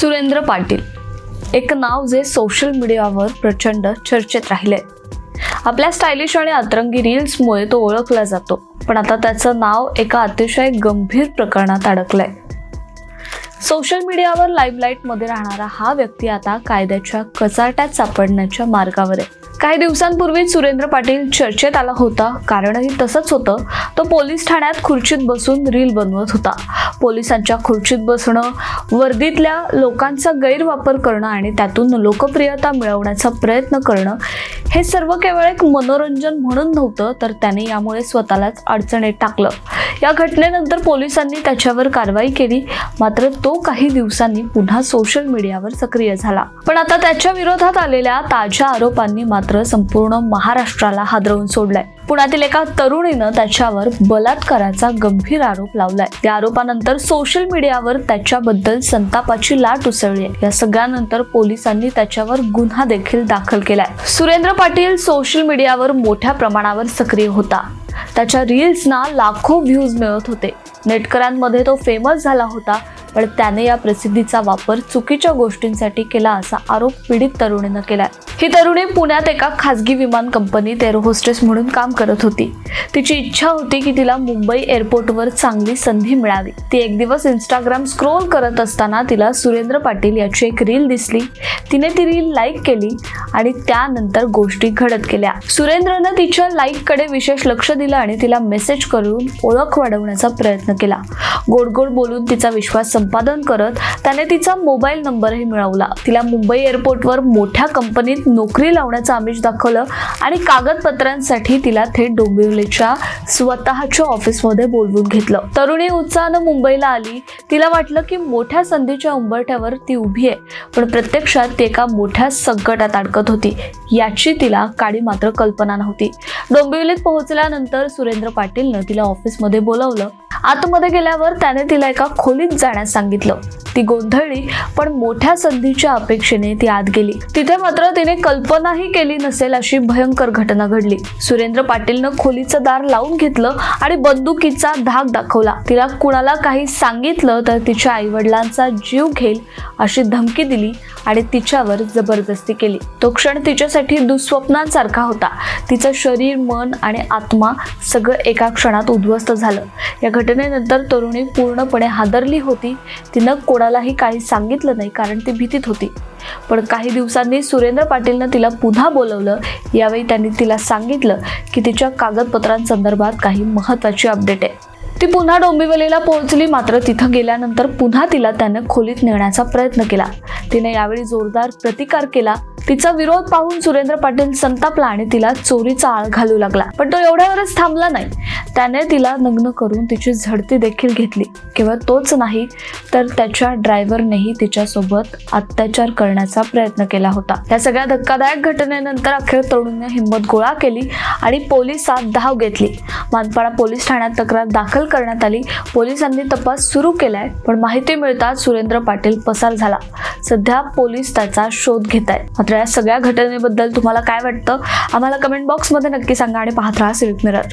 सुरेंद्र पाटील. एक नाव जे सोशल मीडियावर प्रचंड चर्चेत राहिले. आपल्या स्टायलिश आणि अतरंगी रील्समुळे तो ओळखला जातो. पण आता त्याचं नाव एका अतिशय गंभीर प्रकरणात अडकलंय. सोशल मीडियावर लाईमलाईटमध्ये राहणारा हा व्यक्ती आता कायद्याच्या कचाट्यात सापडण्याच्या मार्गावर आहे. काही दिवसांपूर्वी सुरेंद्र पाटील चर्चेत आला होता. कारणही तसंच होतं. तो पोलीस ठाण्यात खुर्चीत बसून रील बनवत होता. पोलिसांच्या खुर्चीत बसणं वर्दीतल्या लोकांचा गैरवापर करणं आणि त्यातून लोकप्रियता मिळवण्याचा प्रयत्न करणं हे सर्व केवळ एक मनोरंजन म्हणून नव्हतं तर त्याने यामुळे स्वतःलाच अडचणीत टाकलं. या घटनेनंतर पोलिसांनी त्याच्यावर कारवाई केली. मात्र तो काही दिवसांनी पुन्हा सोशल मीडियावर सक्रिय झाला. पण आता त्याच्या विरोधात आलेल्या ताज्या आरोपांनी मात्र संपूर्ण महाराष्ट्राला हादरवून सोडलाय. पुण्यातील एका तरुणीनं त्याच्यावर बलात्काराचा गंभीर आरोप लावलाय. त्या आरोपानंतर सोशल मीडियावर त्याच्याबद्दल संतापाची लाट उसळली आहे. या सगळ्यानंतर पोलिसांनी त्याच्यावर गुन्हा देखील दाखल केलाय. सुरेंद्र पाटील सोशल मीडियावर मोठ्या प्रमाणावर सक्रिय होता. त्याच्या रील्सना लाखो व्ह्यूज मिळत होते. नेटकरांमध्ये तो फेमस झाला होता पण त्याने या प्रसिद्धीचा वापर चुकीच्या गोष्टींसाठी केला असा आरोप पीडित तरुणीनं केलाय. ही तरुणी पुण्यात एका खासगी विमान कंपनीत एअर होस्टेस म्हणून काम करत होती. तिची इच्छा होती की तिला मुंबई एअरपोर्टवर चांगली संधी मिळावी. ती एक दिवस इंस्टाग्राम स्क्रोल करत असताना तिला सुरेंद्र पाटील याची एक रील दिसली. तिने ती रील लाईक केली आणि त्यानंतर गोष्टी घडत गेल्या. सुरेंद्रनं तिच्या लाईककडे विशेष लक्ष दिलं आणि तिला मेसेज करून ओळख वाढवण्याचा प्रयत्न केला. गोड गोड बोलून तिचा विश्वास संपादन करत त्याने तिचा मोबाईल नंबरही मिळवला. तिला मुंबई एअरपोर्टवर मोठ्या कंपनीत नोकरी लावण्याचं आमिष दाखवलं आणि कागदपत्रांसाठी तिला थेट डोंबिवलीच्या स्वतःच्या ऑफिसमध्ये बोलवून घेतलं. तरुणी उत्साहानं मुंबईला आली. तिला वाटलं की मोठ्या संधीच्या उंबरठ्यावर ती उभी आहे. पण प्रत्यक्षात ती एका मोठ्या संकटात अडकत होती. याची तिला काळी मात्र कल्पना नव्हती. डोंबिवलीत पोहोचल्यानंतर सुरेंद्र पाटीलनं तिला ऑफिसमध्ये बोलावलं. आतमध्ये गेल्यावर त्याने तिला एका खोलीत जाण्यास सांगितलं. ती गोंधळली पण मोठ्या संधीच्या अपेक्षेने ती आत गेली. तिथे मात्र तिने कल्पनाही केली नसेल अशी भयंकर घटना घडली. सुरेंद्र पाटीलनं खोलीचं दार लावून घेतलं आणि बंदुकीचा धाक दाखवला. तिला कुणाला काही सांगितलं तर तिच्या आईवडिलांचा जीव घेईल अशी धमकी दिली आणि तिच्यावर जबरदस्ती केली. तो क्षण तिच्यासाठी दुःस्वप्नांसारखा होता. तिचं शरीर मन आणि आत्मा सगळं एका क्षणात उद्ध्वस्त झालं. या घटनेनंतर तरुणी पूर्णपणे हादरली होती. तिनं कोणालाही काही सांगितलं नाही कारण ती भीतीत होती. पण काही दिवसांनी सुरेंद्र पाटीलनं तिला पुन्हा बोलवलं. यावेळी त्यांनी तिला सांगितलं की तिच्या कागदपत्रांसंदर्भात काही महत्त्वाची अपडेट आहे. ती पुन्हा डोंबिवलीला पोहोचली मात्र तिथं गेल्यानंतर पुन्हा तिला त्यानं खोलीत नेण्याचा प्रयत्न केला. तिने यावेळी जोरदार प्रतिकार केला. तिचा विरोध पाहून सुरेंद्र पाटील संतापला आणि तिला चोरीचा आळ घालू लागला. पण तो एवढ्यावरच थांबला नाही. त्याने तिला नग्न करून तिची झडती देखील घेतली. केवळ तोच नाही तर त्याच्या ड्रायव्हरनेही तिच्यासोबत अत्याचार करण्याचा प्रयत्न केला होता. या सगळ्या धक्कादायक घटनेनंतर अखेर तरुणीने हिंमत गोळा केली आणि पोलिसात धाव घेतली. मानपाडा पोलीस ठाण्यात तक्रार दाखल करण्यात आली. पोलिसांनी तपास सुरू केलाय पण माहिती मिळताच सुरेंद्र पाटील पसार झाला. सध्या पोलीस त्याचा शोध घेत आहेत मात्र या सगळ्या घटनेबद्दल तुम्हाला काय वाटतं? आम्हाला कमेंट बॉक्समध्ये नक्की सांगा आणि पाहत राहा सिल्क मिरर